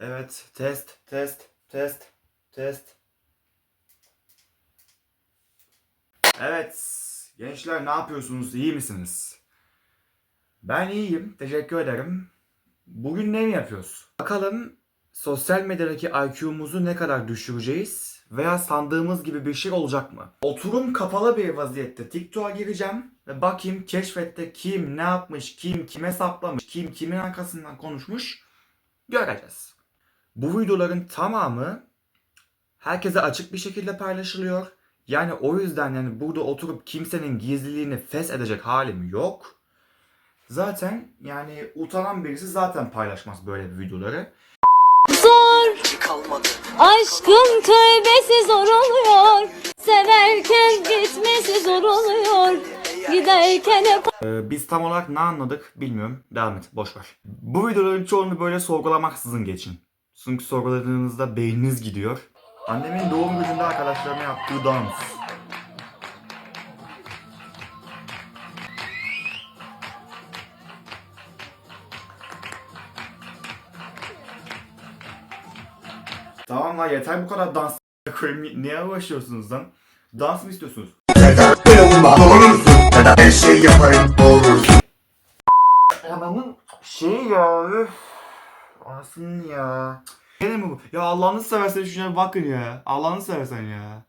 Evet, test, test, test, test. Evet, gençler ne yapıyorsunuz? İyi misiniz? Ben iyiyim, teşekkür ederim. Bugün ne yapıyoruz? Bakalım sosyal medyadaki IQ'muzu ne kadar düşüreceğiz veya sandığımız gibi bir şey olacak mı? Oturum kapalı bir vaziyette TikTok'a gireceğim ve bakayım keşfette kim ne yapmış, kim kime saplamış, kim kimin arkasından konuşmuş göreceğiz. Bu videoların tamamı herkese açık bir şekilde paylaşılıyor. Yani o yüzden yani burada oturup kimsenin gizliliğini fes edecek halim yok. Zaten yani utanan birisi zaten paylaşmaz böyle bir videoları. Zor kalmadı. Aşkın tövbesi zor oluyor Severken gitmesi zor oluyor Giderken hep Ee, biz tam olarak ne anladık bilmiyorum. Devam et boş ver. Bu videoların çoğunu böyle sorgulamaksızın geçin. Çünkü sorguladığınızda beyniniz gidiyor. Annemin doğum gününde arkadaşlarıma yaptığı dans. Tamam lan yeter bu kadar dans koyayım. Niye uğraşıyorsunuz lan? Dans mı istiyorsunuz? Her şey olursun Anamın şey ya üf. Anasının ya. Gene mi bu? Ya Allah'ını seversen şuna bakın ya. Allah'ını seversen ya.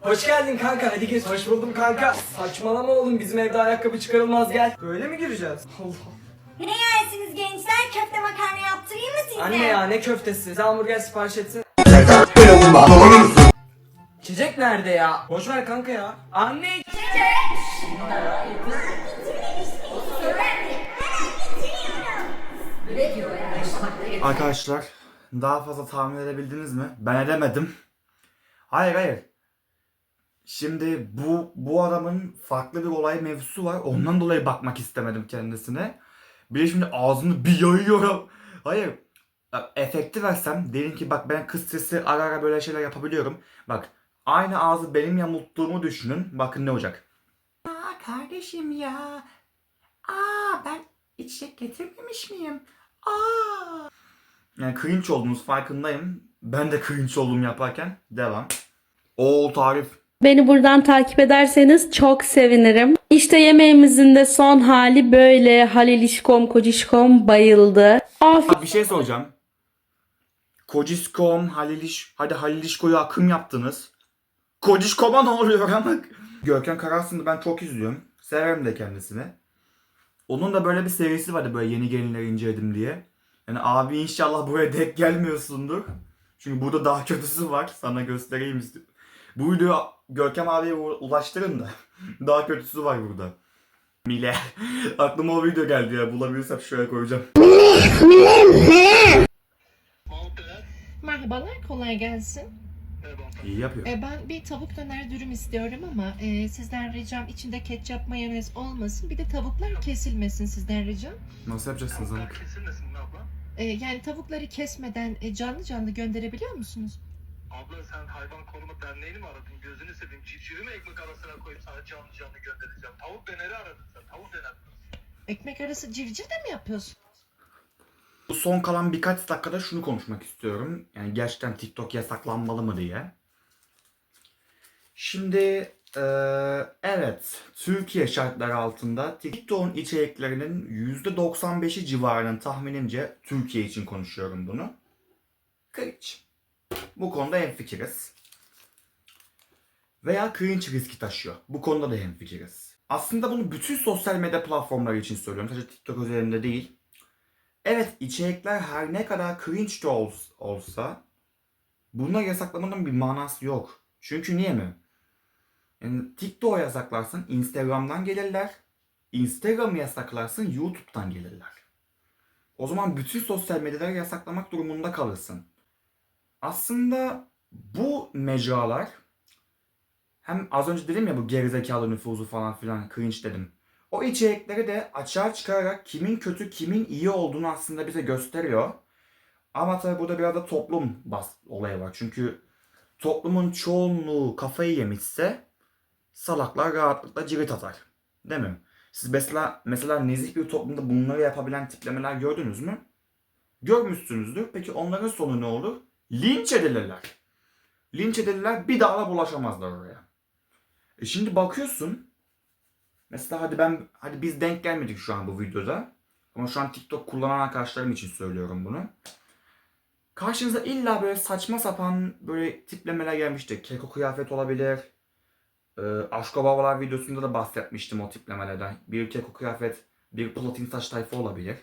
Hoş geldin kanka hadi geç. Hoş buldum kanka. Saçmalama oğlum bizim evde ayakkabı çıkarılmaz gel. Böyle mi gireceğiz? Allah. Ne yersiniz gençler? Köfte makarna yaptırayım mı size? Anne ya ne köftesi? Sen hamburger sipariş etsin. İçecek nerede ya? Boş ver kanka ya. Anne. Arkadaşlar daha fazla tahmin edebildiniz mi? Ben edemedim. Hayır hayır. Şimdi bu bu adamın farklı bir olay mevzusu var. Ondan dolayı bakmak istemedim kendisine. Bir de şimdi ağzını bir yayıyorum. Hayır. Efekti versem derim ki bak ben kız sesi ara ara böyle şeyler yapabiliyorum. Bak aynı ağzı benim yamulttuğumu düşünün. Bakın ne olacak. Aa kardeşim ya. Aa ben içecek getirmemiş miyim? Aa. Yani cringe olduğunuz farkındayım. Ben de cringe oldum yaparken. Devam. Oğul tarif. Beni buradan takip ederseniz çok sevinirim. İşte yemeğimizin de son hali böyle. Halilişkom, kocişkom bayıldı. Afiyet bir şey soracağım. Kociskom, Haliliş, hadi Halilişko'yu akım yaptınız. Kocişkom'a ne oluyor ama? Görkem Kararsın'ı ben çok izliyorum. Severim de kendisini. Onun da böyle bir serisi vardı böyle yeni gelinleri inceledim diye. Yani abi inşallah buraya dek gelmiyorsundur. Çünkü burada daha kötüsü var. Sana göstereyim istiyorum. Bu videoyu Görkem abiye ulaştırın da. daha kötüsü var burada. Mile. Aklıma o video geldi ya. Bulabilirsem şuraya koyacağım. Merhabalar, kolay gelsin. İyi yapıyor. E, ben bir tavuk döner dürüm istiyorum ama e, sizden ricam içinde ketçap mayonez olmasın. Bir de tavuklar kesilmesin sizden ricam. Nasıl yapacaksınız onu? Kesilmesin mi abla? E, yani tavukları kesmeden e, canlı canlı gönderebiliyor musunuz? Abla sen hayvan koruma derneğini mi aradın? Gözünü seveyim. Civcivi mi ekmek arasına koyup sana canlı canlı göndereceğim? Tavuk döneri aradın sen. Tavuk döner. Ekmek arası civciv de mi yapıyorsun? Bu son kalan birkaç dakikada şunu konuşmak istiyorum. Yani gerçekten TikTok yasaklanmalı mı diye. Şimdi eee, evet Türkiye şartları altında TikTok'un içeriklerinin %95'i civarının tahminimce Türkiye için konuşuyorum bunu. Cringe. Bu konuda hemfikiriz. Veya cringe riski taşıyor. Bu konuda da hemfikiriz. Aslında bunu bütün sosyal medya platformları için söylüyorum. Sadece TikTok üzerinde değil. Evet içerikler her ne kadar cringe de ol- olsa bunları yasaklamanın bir manası yok. Çünkü niye mi? Yani TikTok'u yasaklarsın Instagram'dan gelirler. Instagram'ı yasaklarsın YouTube'dan gelirler. O zaman bütün sosyal medyaları yasaklamak durumunda kalırsın. Aslında bu mecralar hem az önce dedim ya bu gerizekalı nüfuzu falan filan cringe dedim. O içerikleri de açığa çıkararak kimin kötü kimin iyi olduğunu aslında bize gösteriyor. Ama tabii burada biraz da toplum bas olayı var. Çünkü toplumun çoğunluğu kafayı yemişse salaklar rahatlıkla cirit atar. Değil mi? Siz mesela mesela nezih bir toplumda bunları yapabilen tiplemeler gördünüz mü? Görmüşsünüzdür. Peki onların sonu ne olur? Linç edilirler. Linç edilirler bir daha da bulaşamazlar oraya. E şimdi bakıyorsun. Mesela hadi ben hadi biz denk gelmedik şu an bu videoda. Ama şu an TikTok kullanan arkadaşlarım için söylüyorum bunu. Karşınıza illa böyle saçma sapan böyle tiplemeler gelmişti. Keko kıyafet olabilir. Ee, Aşko Babalar videosunda da bahsetmiştim o tiplemelerden. Bir keko kıyafet, bir platin saç tayfa olabilir.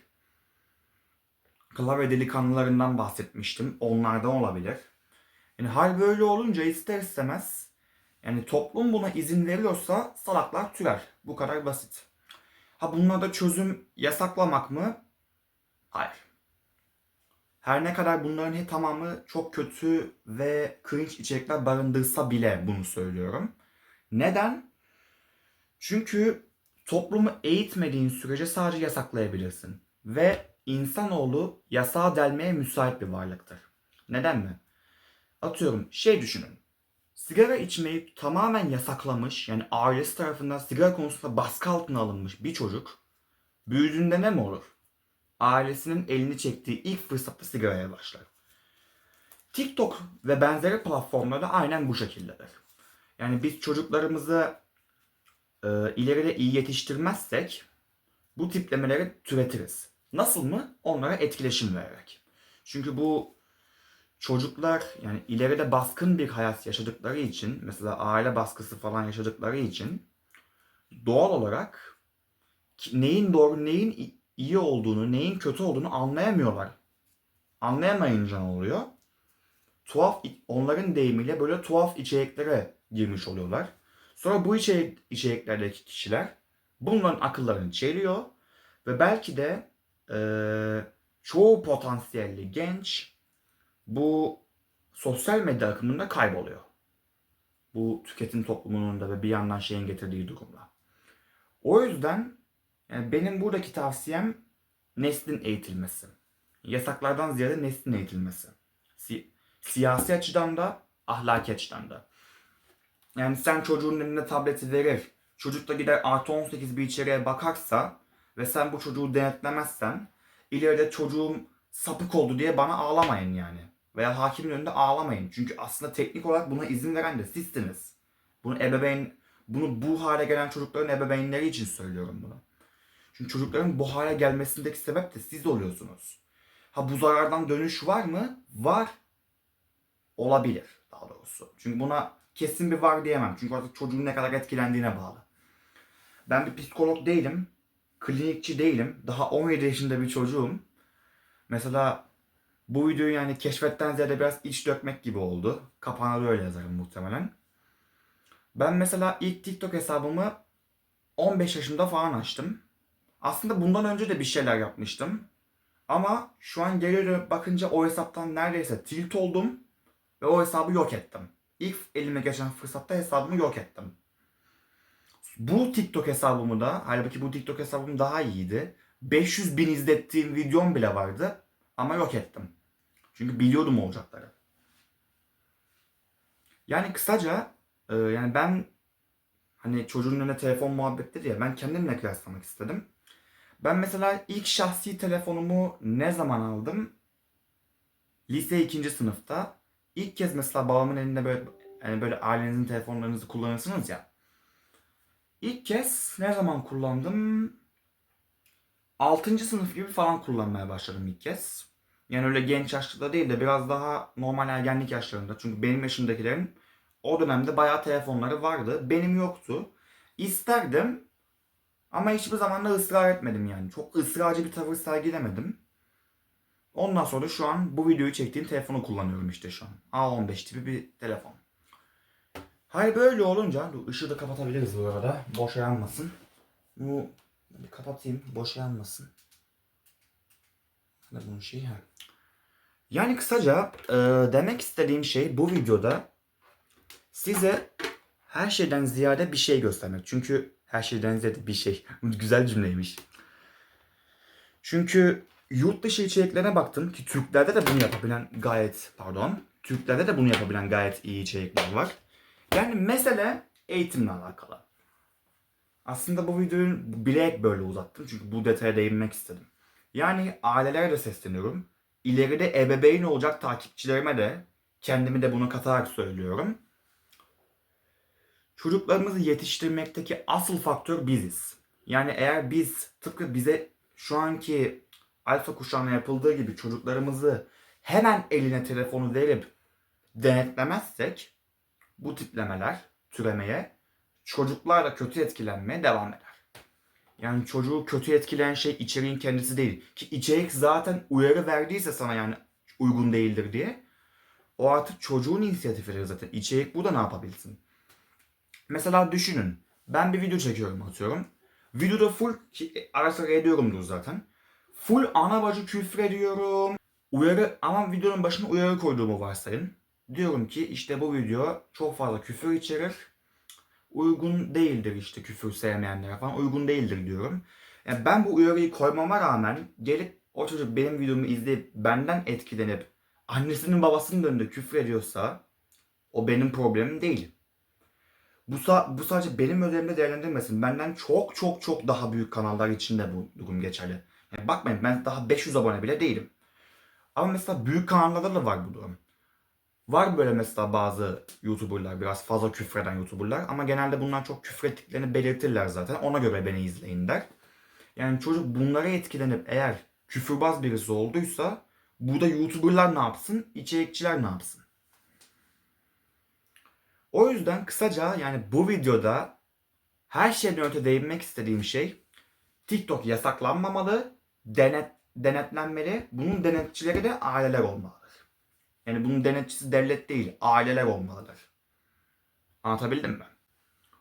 Klavye delikanlılarından bahsetmiştim. Onlardan olabilir. Yani hal böyle olunca ister istemez yani toplum buna izin veriyorsa salaklar türer. Bu kadar basit. Ha bunlarda çözüm yasaklamak mı? Hayır. Her ne kadar bunların tamamı çok kötü ve cringe içerikler barındırsa bile bunu söylüyorum. Neden? Çünkü toplumu eğitmediğin sürece sadece yasaklayabilirsin. Ve insanoğlu yasağa delmeye müsait bir varlıktır. Neden mi? Atıyorum şey düşünün. Sigara içmeyi tamamen yasaklamış yani ailesi tarafından sigara konusunda baskı altına alınmış bir çocuk büyüdüğünde ne mi olur? Ailesinin elini çektiği ilk fırsatta sigaraya başlar. TikTok ve benzeri platformlarda aynen bu şekildedir. Yani biz çocuklarımızı e, ileride iyi yetiştirmezsek bu tiplemeleri türetiriz. Nasıl mı? Onlara etkileşim vererek. Çünkü bu çocuklar yani ileride baskın bir hayat yaşadıkları için mesela aile baskısı falan yaşadıkları için doğal olarak neyin doğru neyin iyi olduğunu neyin kötü olduğunu anlayamıyorlar. Anlayamayınca ne oluyor? Tuhaf onların deyimiyle böyle tuhaf içeriklere girmiş oluyorlar. Sonra bu içerik, içeriklerdeki kişiler bunların akıllarını çeliyor ve belki de eee, çoğu potansiyelli genç bu sosyal medya akımında kayboluyor. Bu tüketim toplumunun da ve bir yandan şeyin getirdiği durumla. O yüzden yani benim buradaki tavsiyem neslin eğitilmesi. Yasaklardan ziyade neslin eğitilmesi. Si- siyasi açıdan da ahlaki açıdan da. Yani sen çocuğun eline tableti verir. Çocuk da gider artı 18 bir içeriğe bakarsa ve sen bu çocuğu denetlemezsen ileride çocuğum sapık oldu diye bana ağlamayın yani. Veya hakimin önünde ağlamayın. Çünkü aslında teknik olarak buna izin veren de sizsiniz. Bunu ebeveyn, bunu bu hale gelen çocukların ebeveynleri için söylüyorum bunu. Çünkü çocukların bu hale gelmesindeki sebep de siz oluyorsunuz. Ha bu zarardan dönüş var mı? Var. Olabilir daha doğrusu. Çünkü buna kesin bir var diyemem. Çünkü artık çocuğun ne kadar etkilendiğine bağlı. Ben bir psikolog değilim. Klinikçi değilim. Daha 17 yaşında bir çocuğum. Mesela bu videoyu yani keşfetten ziyade biraz iç dökmek gibi oldu. Kapağına da öyle yazarım muhtemelen. Ben mesela ilk TikTok hesabımı 15 yaşında falan açtım. Aslında bundan önce de bir şeyler yapmıştım. Ama şu an geriye dönüp bakınca o hesaptan neredeyse tilt oldum. Ve o hesabı yok ettim. İlk elime geçen fırsatta hesabımı yok ettim. Bu TikTok hesabımı da, halbuki bu TikTok hesabım daha iyiydi. 500 bin izlettiğim videom bile vardı. Ama yok ettim. Çünkü biliyordum olacakları. Yani kısaca e, yani ben hani çocuğun önüne telefon muhabbetleri ya ben kendimle kıyaslamak istedim. Ben mesela ilk şahsi telefonumu ne zaman aldım? Lise 2. sınıfta. İlk kez mesela babamın elinde böyle yani böyle ailenizin telefonlarınızı kullanırsınız ya. İlk kez ne zaman kullandım? 6. sınıf gibi falan kullanmaya başladım ilk kez. Yani öyle genç yaşta değil de biraz daha normal ergenlik yaşlarında. Çünkü benim yaşımdakilerin o dönemde bayağı telefonları vardı. Benim yoktu. İsterdim ama hiçbir zaman da ısrar etmedim yani. Çok ısrarcı bir tavır sergilemedim. Ondan sonra şu an bu videoyu çektiğim telefonu kullanıyorum işte şu an. A15 tipi bir telefon. Hayır böyle olunca dur ışığı da kapatabiliriz bu arada. Boş yanmasın. Bu bir kapatayım. Boş yanmasın. Bunun şeyi ha. Yani kısaca e, demek istediğim şey bu videoda size her şeyden ziyade bir şey göstermek. Çünkü her şeyden ziyade bir şey. Güzel cümleymiş. Çünkü yurt dışı içeriklerine baktım ki Türklerde de bunu yapabilen gayet pardon. Türklerde de bunu yapabilen gayet iyi içerikler var. Yani mesele eğitimle alakalı. Aslında bu videoyu bilerek böyle uzattım çünkü bu detaya değinmek istedim. Yani ailelere de sesleniyorum. ileride ebeveyn olacak takipçilerime de kendimi de buna katarak söylüyorum. Çocuklarımızı yetiştirmekteki asıl faktör biziz. Yani eğer biz tıpkı bize şu anki alfa kuşağına yapıldığı gibi çocuklarımızı hemen eline telefonu verip denetlemezsek bu tiplemeler türemeye çocuklarla kötü etkilenmeye devam eder. Yani çocuğu kötü etkileyen şey içeriğin kendisi değil. Ki içerik zaten uyarı verdiyse sana yani uygun değildir diye. O artık çocuğun inisiyatifidir zaten. İçerik burada ne yapabilsin? Mesela düşünün. Ben bir video çekiyorum atıyorum. Videoda full, ki ara sıra ediyorumdur zaten. Full ana bacı küfür ediyorum. Uyarı ama videonun başına uyarı koyduğumu varsayın. Diyorum ki işte bu video çok fazla küfür içerir. Uygun değildir işte küfür sevmeyenlere falan uygun değildir diyorum. Yani ben bu uyarıyı koymama rağmen gelip o çocuk benim videomu izleyip benden etkilenip annesinin babasının önünde küfür ediyorsa o benim problemim değil. Bu, bu sadece benim özelimde değerlendirmesin. Benden çok çok çok daha büyük kanallar için de bu durum geçerli. Yani bakmayın ben daha 500 abone bile değilim. Ama mesela büyük kanallarda da var bu durum. Var böyle mesela bazı YouTuber'lar biraz fazla küfreden YouTuber'lar ama genelde bunlar çok küfrettiklerini belirtirler zaten. Ona göre beni izleyin der. Yani çocuk bunlara etkilenip eğer küfürbaz birisi olduysa burada YouTuber'lar ne yapsın, içerikçiler ne yapsın? O yüzden kısaca yani bu videoda her şeyden öte değinmek istediğim şey TikTok yasaklanmamalı, denet, denetlenmeli. Bunun denetçileri de aileler olmalıdır. Yani bunun denetçisi devlet değil, aileler olmalıdır. Anlatabildim mi?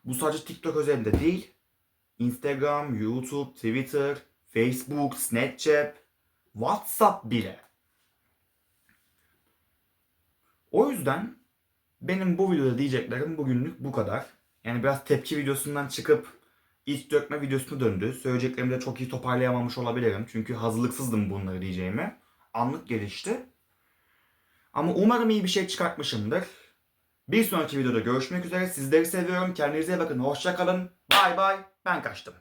Bu sadece TikTok özelinde değil. Instagram, YouTube, Twitter, Facebook, Snapchat, WhatsApp bile. O yüzden benim bu videoda diyeceklerim bugünlük bu kadar. Yani biraz tepki videosundan çıkıp iç dökme videosuna döndü. Söyleyeceklerimi de çok iyi toparlayamamış olabilirim. Çünkü hazırlıksızdım bunları diyeceğime. Anlık gelişti. Ama umarım iyi bir şey çıkartmışımdır. Bir sonraki videoda görüşmek üzere. Sizleri seviyorum. Kendinize bakın. Hoşça kalın. Bay bay. Ben kaçtım.